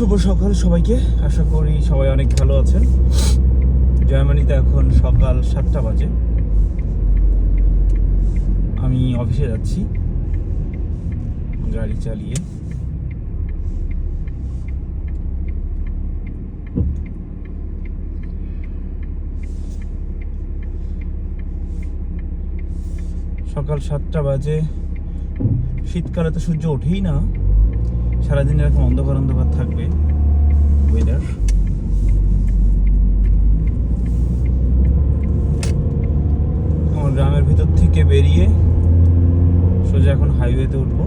শুভ সকাল সবাইকে। আশা করি সবাই অনেক ভালো আছেন। জার্মানিতে এখন সকাল সাতটা বাজে। আমি অফিসে যাচ্ছি। গাড়ি চালিয়ে। সকাল সাতটা বাজে। শীতকালে তো সূর্য ওঠেই না। সারাদিন এরকম অন্ধকার অন্ধকার থাকবে ওয়েদার আমার গ্রামের ভিতর থেকে বেরিয়ে সোজা এখন হাইওয়েতে উঠবো।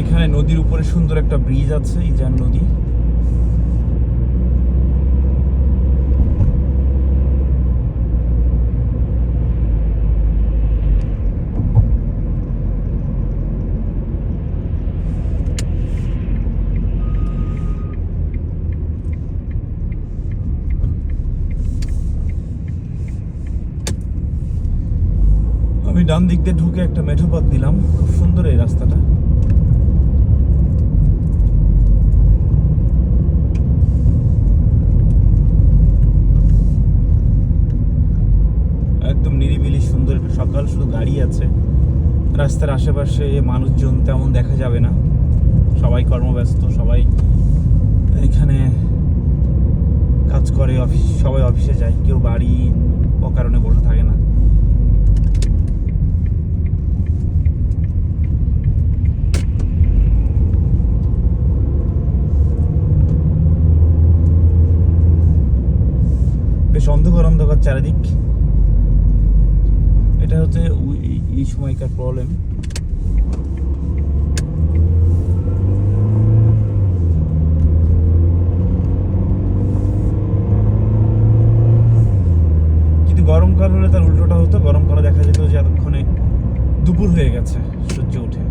এখানে নদীর উপরে সুন্দর একটা ব্রিজ আছে, ইজান নদী। ডান দিক দিয়ে ঢুকে একটা মেঠো পথ দিলাম খুব সুন্দর এই রাস্তাটা। একদম নিরিবিলি সুন্দর সকাল, শুধু গাড়ি আছে। রাস্তার আশেপাশে মানুষজন তেমন দেখা যাবে না। সবাই কর্মব্যস্ত, সবাই এখানে কাজ করে, অফিস, সবাই অফিসে যায়। কেউ বাড়ি অকারণে বসে থাকে না। অন্ধকার অন্ধকার চারিদিক। এটা হচ্ছে এই- সময়কার প্রবলেম গরমকাল হলে তার উল্টোটা হতো। গরমকালে দেখা যেত যে এতক্ষণে দুপুর হয়ে গেছে সূর্য উঠে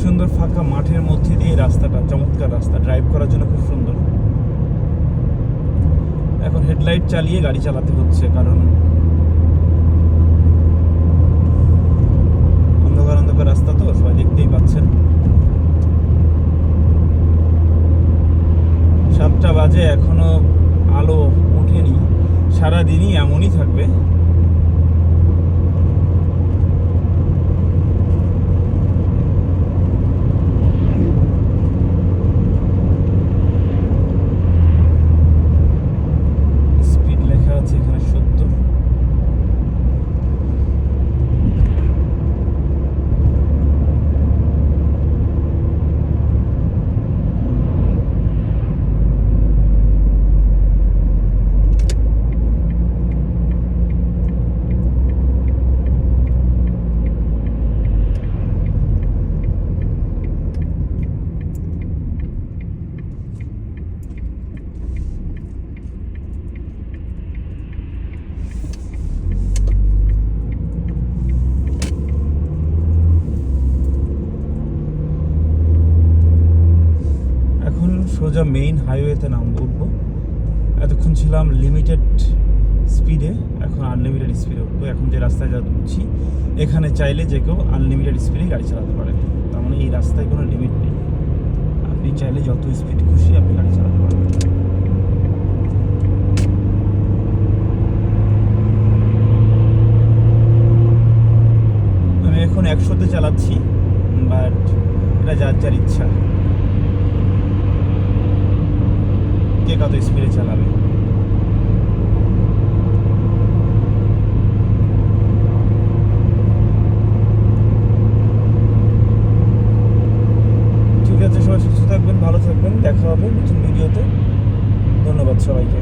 সুন্দর ফাঁকা মাঠের মধ্যে দিয়ে রাস্তাটা, চমৎকার রাস্তা। ড্রাইভ করার জন্য খুব সুন্দর। এখন হেডলাইট চালিয়ে গাড়ি চালাতে হচ্ছে, কারণ অন্ধকার অন্ধকার রাস্তা তো, সবাই দেখতেই পাচ্ছেন। সাতটা বাজে, এখনও আলো ওঠেনি। সারাদিনই এমনই থাকবে। সোজা মেইন হাইওয়েতে নামবো, উঠবো। এতক্ষণ ছিলাম লিমিটেড স্পিডে এখন আনলিমিটেড স্পিডে উঠবো। এখন যে রাস্তায় যা উঠছি এখানে চাইলে যে কেউ আনলিমিটেড স্পিডে গাড়ি চালাতে পারে। তার মানে এই রাস্তায় কোনো লিমিট নেই। আপনি চাইলে যত স্পিড খুশি আপনি গাড়ি চালাতে পারেন। আমি এখন একশোতে চালাচ্ছি বাট এটা যার যার ইচ্ছা। কত স্পিডে চালাবে। ঠিক আছে, সবাই সুস্থ থাকবেন, ভালো থাকবেন, দেখা হবে নতুন ভিডিওতে ধন্যবাদ সবাইকে।